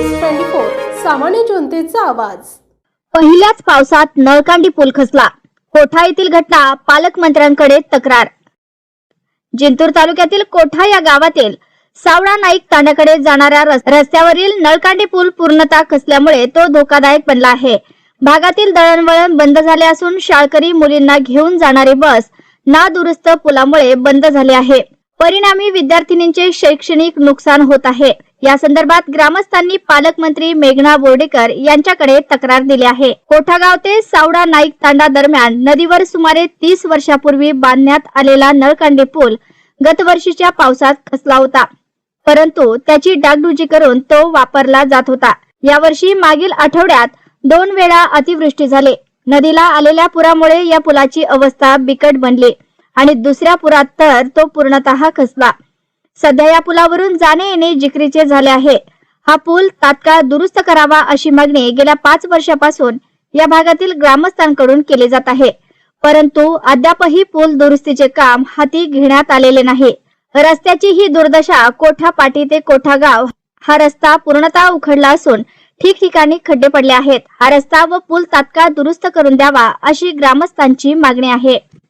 News twenty four सामान्य जनतेचा आवाज. पहिल्याच पावसात नळकांडी पूल खचला. कोठा येथील घटना पालकमंत्र्यांकडे तक्रार. जिंतूर तालुक्यातील कोठा या गावातील सावळा नाईक तांड्याकडे जाणाऱ्या रस्त्यावरील नळकांडी पूल पूर्णतः खचल्यामुळे तो धोकादायक बनला आहे. भागातील दळणवळण बंद झाले असून शाळकरी मुलींना घेऊन जाणारी बस नादुरुस्त पुलामुळे बंद झाले आहे. परिणामी विद्यार्थिनींचे शैक्षणिक नुकसान होत आहे. या संदर्भात ग्रामस्थांनी पालकमंत्री मेघना बोर्डेकर यांच्याकडे तक्रार दिली आहे. कोठागाव ते सावडा नाईक तांडा दरम्यान नदीवर सुमारे तीस वर्षापूर्वी बांधण्यात आलेला नळकांडी पूल गतवर्षीच्या पावसात खचला होता. परंतु त्याची डागडुजी करून तो वापरला जात होता. यावर्षी मागील आठवड्यात दोन वेळा अतिवृष्टी झाली. नदीला आलेल्या पुरामुळे या पुलाची अवस्था बिकट बनली. आणि दुसऱ्या पुरात तर तो पूर्णतः खचला. सध्या या पुलावरून जाणे येणे जिकरीचे झाले आहे. हा पूल तात्काळ दुरुस्त करावा अशी मागणी गेल्या पाच वर्षापासून या भागातील ग्रामस्थांकडून केली जात आहे. परंतु अद्यापही पूल दुरुस्तीचे काम हाती घेण्यात आलेले नाही. रस्त्याची ही दुर्दशा कोठा पाटी ते कोठा गाव हा रस्ता पूर्णतः उखडला असून ठिकठिकाणी खड्डे पडले आहेत. हा रस्ता व पूल तात्काळ दुरुस्त करून द्यावा अशी ग्रामस्थांची मागणी आहे.